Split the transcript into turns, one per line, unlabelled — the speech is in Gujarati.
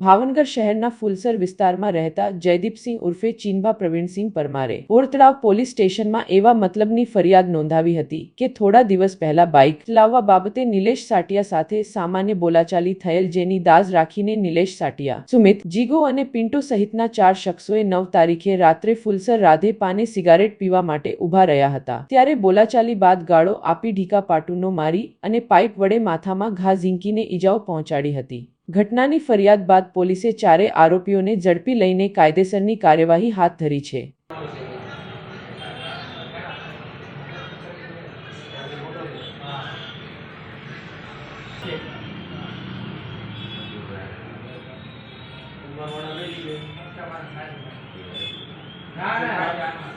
ભાવનગર શહેરના ફુલસર વિસ્તારમાં રહેતા જયદીપસિંહ ઉર્ફે ચીનભા પ્રવીણસિંહ પરમારે ઓરતળાવ પોલીસ સ્ટેશનમાં એવા મતલબની ફરિયાદ નોંધાવી હતી કે થોડા દિવસ પહેલા બાઇક ચલાવવા બાબતે નિલેશ સાટિયા સાથે સામાન્ય બોલાચાલી થયેલ જેની દાઝ રાખીને નિલેશ સાટિયા, સુમિત, જીગો અને પિન્ટો સહિતના ચાર શખ્સોએ નવ તારીખે રાત્રે ફુલસર રાધે પાને સિગારેટ પીવા માટે ઊભા રહ્યા હતા. ત્યારે બોલાચાલી બાદ ગાળો આપી ઢીકા પાટુનો મારી અને પાઇપ વડે માથામાં ઘા ઝીંકીને ઈજાઓ પહોંચાડી હતી. ઘટનાની ફરિયાદ બાદ પોલીસે ચારે આરોપીઓને ઝડપી લઈને કાયદેસરની કાર્યવાહી હાથ ધરી છે.
ના ના.